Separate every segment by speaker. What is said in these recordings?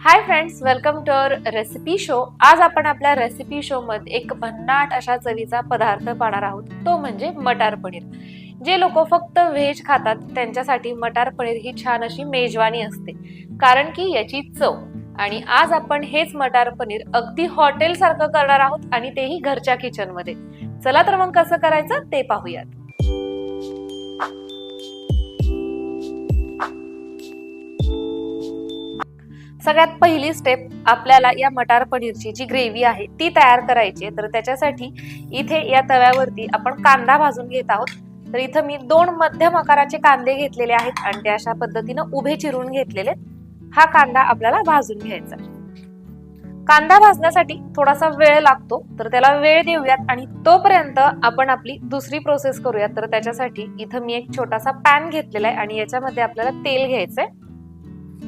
Speaker 1: Hi friends welcome to our recipe show आज आपण आपल्या रेसिपी शो मध्ये एक भन्नाट अशा चवीचा पदार्थ पाहणार आहोत. तो म्हणजे मटार पनीर. जे लोक फक्त व्हेज खातात त्यांच्यासाठी मटार पनीर ही छान अशी मेजवानी असते. कारण की याची चव. आणि आज आपण हेच मटार पनीर अगदी हॉटेल सारखं करणार आहोत आणि तेही घरच्या किचनमध्ये चला तर मग कसं करायचं ते पाहूयात. सगळ्यात पहिली स्टेप आपल्याला या मटार पनीरची जी ग्रेव्ही आहे ती तयार करायची आहे. तर त्याच्यासाठी इथे या तव्यावरती आपण कांदा भाजून घेत आहोत. तर इथं मी दोन मध्यम आकाराचे कांदे घेतलेले आहेत आणि ते अशा पद्धतीनं उभे चिरून घेतलेले आहेत. हा कांदा आपल्याला भाजून घ्यायचा कांदा भाजण्यासाठी थोडासा वेळ लागतो. तर त्याला वेळ देऊयात आणि तोपर्यंत आपण आपली दुसरी प्रोसेस करूयात. तर त्याच्यासाठी इथं मी एक छोटासा पॅन घेतलेला आहे आणि याच्यामध्ये आपल्याला तेल घ्यायचंय.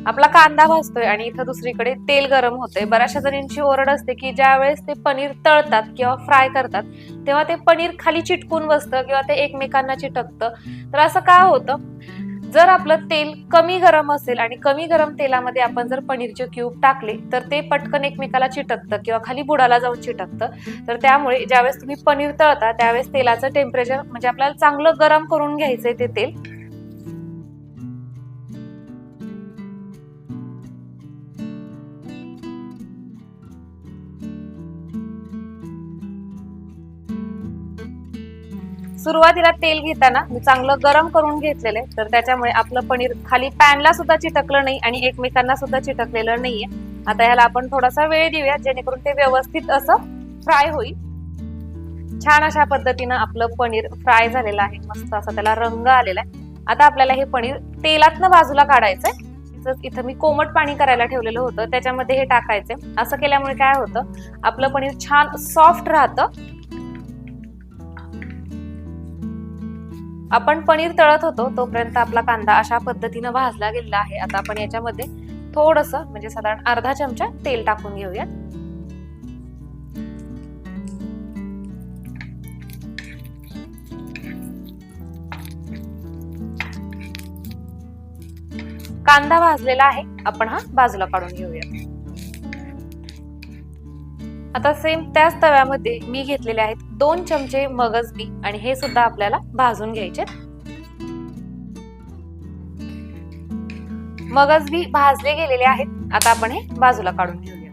Speaker 1: आपला कांदा भाजतोय आणि इथं दुसरीकडे तेल गरम होतंय. बऱ्याचशा जणींची ओरड असते की ज्या वेळेस ते पनीर तळतात किंवा फ्राय करतात तेव्हा ते पनीर खाली चिटकून बसतं किंवा ते एकमेकांना चिटकतं. तर असं का होतं? जर आपलं तेल कमी गरम असेल आणि कमी गरम तेलामध्ये आपण जर पनीरचे क्यूब टाकले तर ते पटकन एकमेकाला चिटकतं किंवा खाली बुडाला जाऊन चिटकतं. तर त्यामुळे ज्यावेळेस तुम्ही पनीर तळता त्यावेळेस तेलाचं टेम्परेचर म्हणजे आपल्याला चांगलं गरम करून घ्यायचंय ते तेल. सुरुवातीला तेल घेताना मी चांगलं गरम करून घेतलेलं आहे. तर त्याच्यामुळे आपलं पनीर खाली पॅनला सुद्धा चिटकलं नाही आणि एकमेकांना सुद्धा चिटकलेलं नाहीये. आता ह्याला आपण थोडासा वेळ देऊया जेणेकरून ते व्यवस्थित असं फ्राय होईल. छान अशा पद्धतीनं आपलं पनीर फ्राय झालेलं आहे. मस्त असा त्याला रंग आलेला आहे. आता आपल्याला हे पनीर तेलातनं बाजूला काढायचंय. इथं मी कोमट पाणी करायला ठेवलेलं होतं त्याच्यामध्ये हे टाकायचंय. असं केल्यामुळे काय होतं आपलं पनीर छान सॉफ्ट राहतं. आपण पनीर तळत होतो तोपर्यंत आपला कांदा अशा पद्धतीनं भाजला गेलेला आहे. आता आपण याच्यामध्ये थोडस म्हणजे साधारण अर्धा चमचा तेल टाकून घेऊयात. कांदा भाजलेला आहे. आपण हा बाजूला काढून घेऊया आता सेम त्याच तव्यामध्ये मी घेतलेले आहेत दोन चमचे मगज बी आणि हे सुद्धा आपल्याला भाजून घ्यायचे. मगज बी भाजले गेलेले आहेत. आता आपण हे बाजूला काढून घेऊया.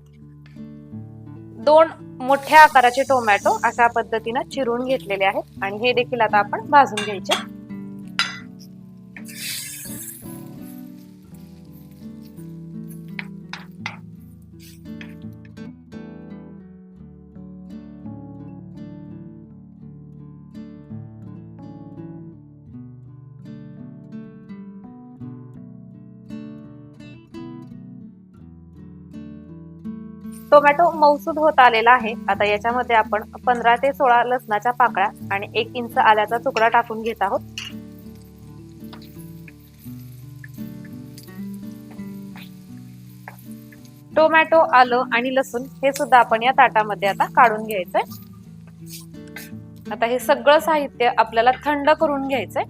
Speaker 1: दोन मोठ्या आकाराचे टोमॅटो अशा पद्धतीनं चिरून घेतलेले आहेत आणि हे देखील आता आपण भाजून घ्यायचे. टोमॅटो मौसूद होत आलेला आहे. आता याच्यामध्ये आपण पंधरा ते सोळा लसणाच्या पाकळ्या आणि एक इंच आल्याचा तुकडा टाकून घेत आहोत. टोमॅटो आलं आणि लसूण हे सुद्धा आपण या ताटामध्ये आता काढून घ्यायचंय. आता हे सगळं साहित्य आपल्याला थंड करून घ्यायचंय.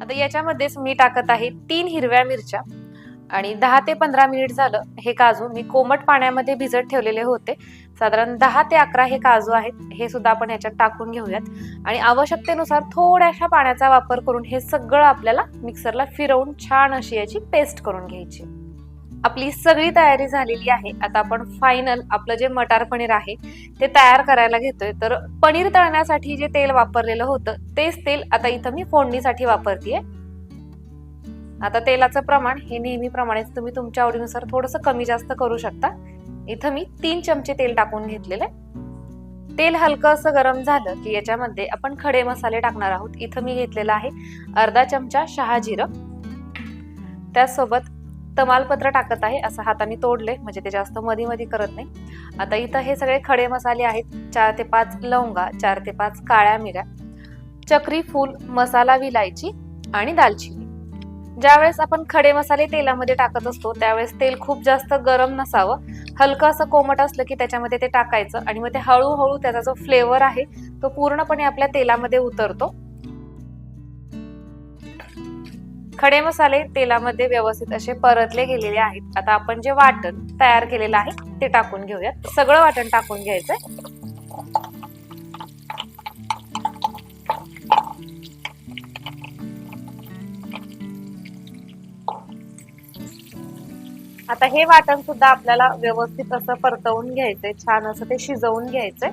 Speaker 1: आता याच्यामध्येच मी टाकत आहे तीन हिरव्या मिरच्या. आणि दहा ते पंधरा मिनिट झालं हे काजू मी कोमट पाण्यामध्ये भिजत ठेवलेले होते. साधारण दहा ते अकरा हे काजू आहेत हे सुद्धा आपण ह्याच्यात टाकून घेऊयात. आणि आवश्यकतेनुसार थोड्याशा पाण्याचा वापर करून हे सगळं आपल्याला मिक्सरला फिरवून छान अशी याची पेस्ट करून घ्यायची. आपली सगळी तयारी झालेली आहे. आता आपण फायनल आपलं जे मटार पनीर आहे ते तयार करायला घेतोय. तर पनीर तळण्यासाठी जे तेल वापरलेलं होतं तेच तेल आता इथं मी फोडणीसाठी वापरतीये. आता तेलाचं प्रमाण हे नेहमीप्रमाणेच तुम्ही तुमच्या आवडीनुसार थोडंसं कमी जास्त करू शकता. इथं मी तीन चमचे तेल टाकून घेतलेले तेल हलकं असं गरम झालं की याच्यामध्ये आपण खडे मसाले टाकणार आहोत. इथं मी घेतलेला आहे अर्धा चमचा शहा जिरं. त्यासोबत तमालपत्र टाकत आहे. असं हाताने तोडले म्हणजे ते जास्त मधी मधी करत नाही. आता इथं हे सगळे खडे मसाले आहेत. चार ते पाच लवंगा चार ते पाच काळ्या मिऱ्या चक्री फूल मसाला विलायची आणि दालचिनी. ज्यावेळेस आपण खडे मसाले तेलामध्ये टाकत असतो त्यावेळेस तेल खूप जास्त गरम नसावं. हलकं असं कोमट असलं की त्याच्यामध्ये ते टाकायचं आणि मग ते हळूहळू त्याचा जो फ्लेवर आहे तो पूर्णपणे आपल्या तेलामध्ये उतरतो. खडे मसाले तेलामध्ये व्यवस्थित असे परतले गेलेले आहेत. आता आपण जे वाटण तयार केलेलं आहे ते टाकून घेऊयात. सगळं वाटण टाकून घ्यायचंय. आता हे वाटण सुद्धा आपल्याला व्यवस्थित असं परतवून घ्यायचंय छान असं ते शिजवून घ्यायचंय.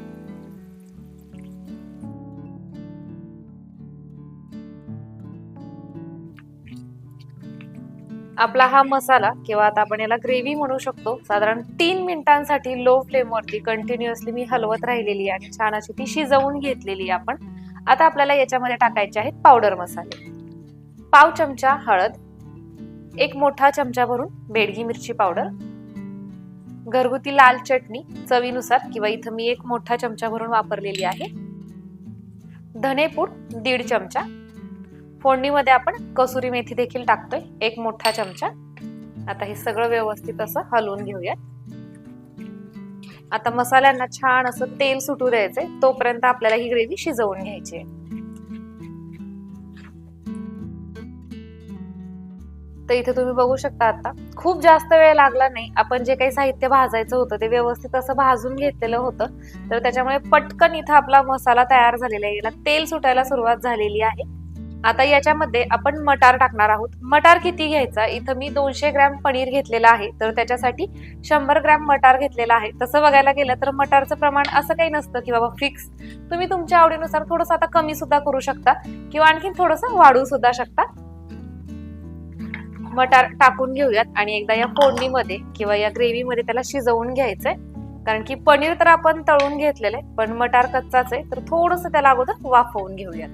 Speaker 1: आपला हा मसाला किंवा आता आपण याला ग्रेव्ही म्हणू शकतो साधारण तीन मिनिटांसाठी लो फ्लेमवरती कंटिन्युअसली मी हलवत राहिलेली आहे. आणि छान अशी ती शिजवून घेतलेली आपण. आता आपल्याला याच्यामध्ये टाकायचे आहेत पावडर मसाले. पाव चमचा हळद एक मोठा चमचा भरून बेडगी मिरची पावडर घरगुती लाल चटणी चवीनुसार किंवा इथं मी एक मोठा चमचा भरून वापरलेली आहे. धनेपूड दीड चमचा. फोडणीमध्ये आपण कसुरी मेथी देखील टाकतोय एक मोठा चमचा. आता हे सगळं व्यवस्थित असं हलवून घेऊयात. आता मसाल्यांना छान असं तेल सुटू द्यायचंय तोपर्यंत आपल्याला ही ग्रेव्ही शिजवून घ्यायची आहे. तर इथे तुम्ही बघू शकता आता. खूप जास्त वेळ लागला नाही. आपण जे काही साहित्य भाजायचं होतं ते व्यवस्थित असं भाजून घेतलेलं होतं. तर त्याच्यामुळे पटकन इथं आपला मसाला तयार झालेला आहे. याला तेल सुटायला सुरुवात झालेली आहे. आता याच्यामध्ये आपण मटार टाकणार आहोत. मटार किती घ्यायचा? इथं मी दोनशे ग्रॅम पनीर घेतलेलं आहे. तर त्याच्यासाठी शंभर ग्रॅम मटार घेतलेला आहे. तसं बघायला गेलं तर मटारचं प्रमाण असं काही नसतं की बाबा फिक्स. तुम्ही तुमच्या आवडीनुसार थोडंसं आता कमी सुद्धा करू शकता किंवा आणखीन थोडंसं वाढू सुद्धा शकता. मटार टाकून घेऊयात आणि एकदा या फोडणीमध्ये किंवा या ग्रेव्हीमध्ये त्याला शिजवून घ्यायचंय. कारण की पनीर तर आपण तळून घेतलेलं आहे पण मटार कच्चाच आहे तर थोडंसं त्याला अगोदर वाफवून घेऊयात.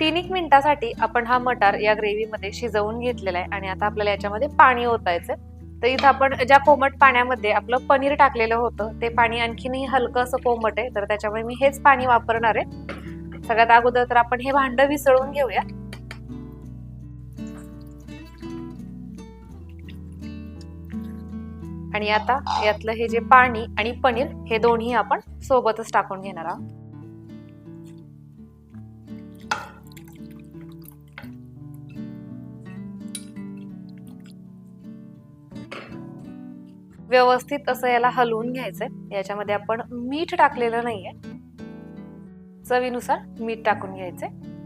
Speaker 1: तीन एक मिनिटासाठी आपण हा मटार या ग्रेव्हीमध्ये शिजवून घेतलेला आहे आणि आता आपल्याला याच्यामध्ये पाणी ओतायचं तर इथं आपण ज्या कोमट पाण्यामध्ये आपलं पनीर टाकलेलं होतं ते पाणी आणखीनही हलकं असं कोमट आहे तर त्याच्यामुळे मी हेच पाणी वापरणार आहे. सगळ्यात अगोदर तर आपण हे भांडं विसळून घेऊया आणि आता यातलं हे जे पाणी आणि पनीर हे दोन्ही आपण सोबतच टाकून घेणार आहोत. व्यवस्थित असं याला हलवून घ्यायचंय. याच्यामध्ये आपण मीठ टाकलेलं नाहीये. चवीनुसार मीठ टाकून घ्यायचंय.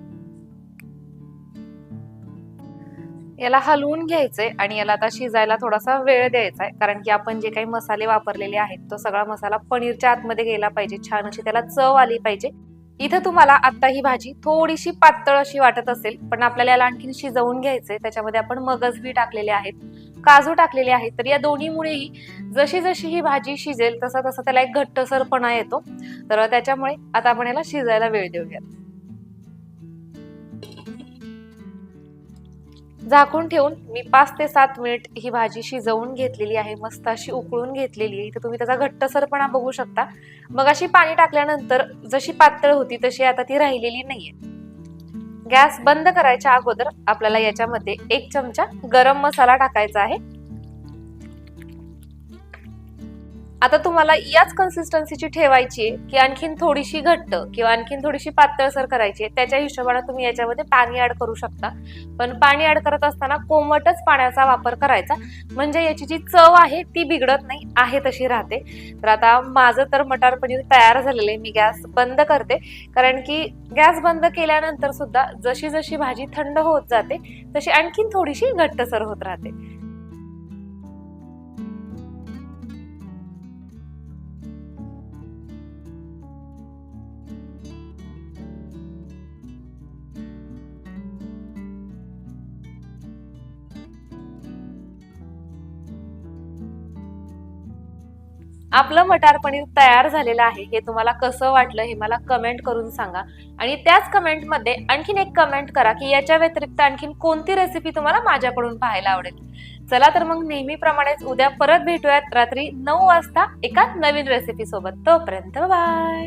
Speaker 1: याला हलवून घ्यायचंय आणि याला आता शिजायला थोडासा वेळ द्यायचा आहे कारण की आपण जे काही मसाले वापरलेले आहेत तो सगळा मसाला पनीरच्या आतमध्ये गेला पाहिजे छान अशी त्याला चव आली पाहिजे. इथं तुम्हाला आता ही भाजी थोडीशी पातळ अशी वाटत असेल पण आपल्याला याला आणखीन शिजवून घ्यायचंय. त्याच्यामध्ये आपण मगजबी टाकलेले आहेत काजू टाकलेले आहेत. तर या दोन्हीमुळेही जशी जशी ही भाजी शिजेल तसा तसा त्याला एक घट्टसरपणा येतो. तर त्याच्यामुळे आता आपण याला शिजायला वेळ देऊयात. झाकून ठेवून मी पाच ते सात मिनिट ही भाजी शिजवून घेतलेली आहे मस्त अशी उकळून घेतलेली आहे. इथे तुम्ही त्याचा घट्टसरपणा बघू शकता. मग अशी पाणी टाकल्यानंतर जशी पातळ होती तशी आता ती राहिलेली नाहीये. गॅस बंद करायच्या अगोदर आपल्याला याच्यामध्ये एक चमचा गरम मसाला टाकायचा आहे. आता तुम्हाला याच कन्सिस्टन्सीची ठेवायची आहे की आणखीन थोडीशी घट्ट किंवा आणखीन थोडीशी पातळसर करायची आहे त्याच्या हिशोबाने तुम्ही याच्यामध्ये पाणी ऍड करू शकता. पण पाणी ऍड करत असताना कोमटच पाण्याचा वापर करायचा. म्हणजे याची जी चव आहे ती बिघडत नाही आहे तशी राहते. तर आता माझं तर मटार पनीर तयार झालेलं आहे मी गॅस बंद करते. कारण की गॅस बंद केल्यानंतर सुद्धा जशी जशी भाजी थंड होत जाते तशी आणखीन थोडीशी घट्टसर होत राहते. आपलं मटार पनीर तयार झालेलं आहे. हे तुम्हाला कसं वाटलं हे मला कमेंट करून सांगा. आणि त्याच कमेंटमध्ये आणखीन एक कमेंट करा की याच्या व्यतिरिक्त आणखीन कोणती रेसिपी तुम्हाला माझ्याकडून पाहायला आवडेल. चला तर मग नेहमीप्रमाणेच उद्या परत भेटूयात रात्री नऊ वाजता एका नवीन रेसिपी सोबत. तोपर्यंत बाय